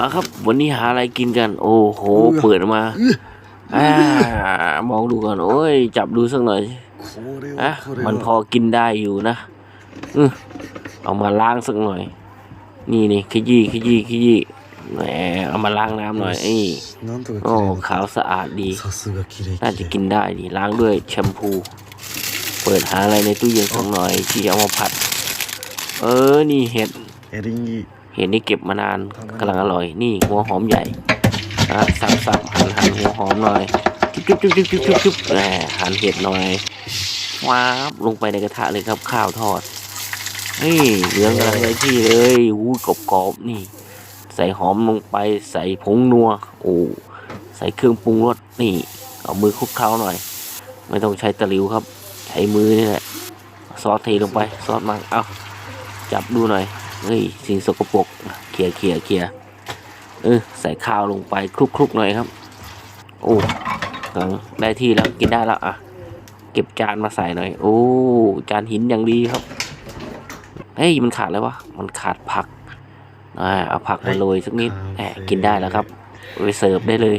มาครับ วันนี้หาอะไรกินกัน โอ้โห เปิดมาอมองดูก่อนโอ้ย จับดูสักหน่อยอะมันพอกินได้อยู่นะเอามาล้างสักหน่อย นี่นี่ขยี้ขยี้ขยี้แหมเอามาล้างน้ำหน่อยไอ้โอ้ขาวสะอาดดี น่าจะกินได้ดีล้างด้วยแชมพู เปิดหาอะไรในตู้เย็นสักหน่อยที่เอามาผัด เออ นี่เห็ดเอริงี เห็ดนี่เก็บมานานกำลังอร่อย นี่หัวหอมใหญ่อะสับสับหั่นหั่นหัวหอมหน่อย จุ๊บจุ๊บจุ๊บจุ๊บจุ๊บจุ๊บแหมหั่นเห็ดหน่อยว้าบลงไปในกระทะเลยครับ ข้าวทอด นี่เหลืองกำลังได้ที่เลยอู้กรอบกรอบๆนี่ ใส่หอมลงไปใส่ผงนัว โอ้ใส่เครื่องปรุงรสนี่ เอามือคลุกเคล้าหน่อย ไม่ต้องใช้ตะหลิวครับ ใช้มือนี่แหละซอสเทลงไปซอสมังเอาจับดูหน่อย เฮ้ยสิ่งสกปรกเขี่ยเขี่ยเขี่ยเออใส่ข้าวลงไปคลุกคลุกหน่อยครับ โอ้กำลังได้ที่แล้วกินได้แล้วอะ เก็บจานมาใส่หน่อย โอ้จานหินอย่างดีครับเฮ้ยมันขาดอะไรวะมันขาดผักอ่าเอาผักมาโรยสักนิดแหมกินได้แล้วครับไปเสิร์ฟได้เลย